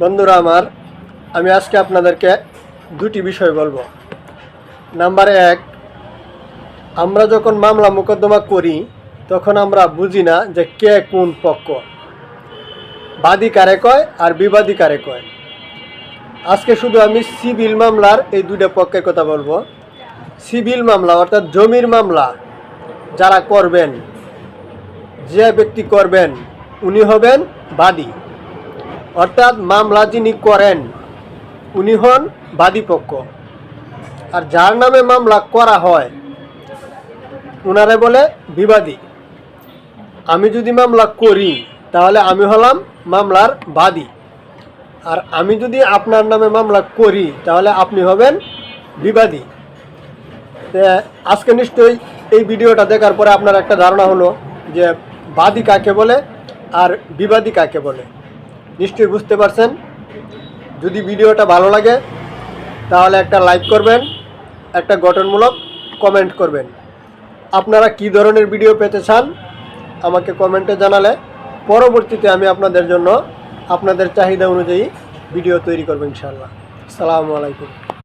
বন্ধুরা আমার, আমি আজকে আপনাদেরকে দুটি বিষয় বলব। নাম্বার এক, আমরা যখন মামলা মোকদ্দমা করি, তখন আমরা বুঝি না যে কে কোন পক্ষ। বাদী কারে কয় আর বিবাদী কারে কয়। আজকে শুধু আমি সিভিল মামলার এই দুইটা পক্ষের কথা বলব। সিভিল মামলা অর্থাৎ জমির মামলা যারা করবেন, যে ব্যক্তি করবেন, উনি হবেন বাদী। অর্থাৎ মামলা যিনি করেন। উনি হন বাদী পক্ষ। আর যার নামে মামলা করা হয়, উনারে বলে বিবাদী। আমি যদি মামলা করি, তাহলে আমি হলাম মামলার বাদী। আর আমি যদি আপনার নামে মামলা করি, তাহলে আপনি হবেন বিবাদী। আজকে নিশ্চয়ই এই ভিডিওটা দেখার পরে আপনার একটা ধারণা হলো যে বাদী কাকে বলে আর বিবাদী কাকে বলে। নিশ্চয়ই বুঝতে পারছেন। যদি ভিডিওটা ভালো লাগে, তাহলে একটা লাইক করবেন, একটা গঠনমূলক কমেন্ট করবেন। আপনারা কি ধরনের ভিডিও পেতে চান, আমাকে কমেন্টে জানালে পরবর্তীতে আমি আপনাদের জন্য আপনাদের চাহিদা অনুযায়ী ভিডিও তৈরি করব ইনশাআল্লাহ। আসসালামু আলাইকুম।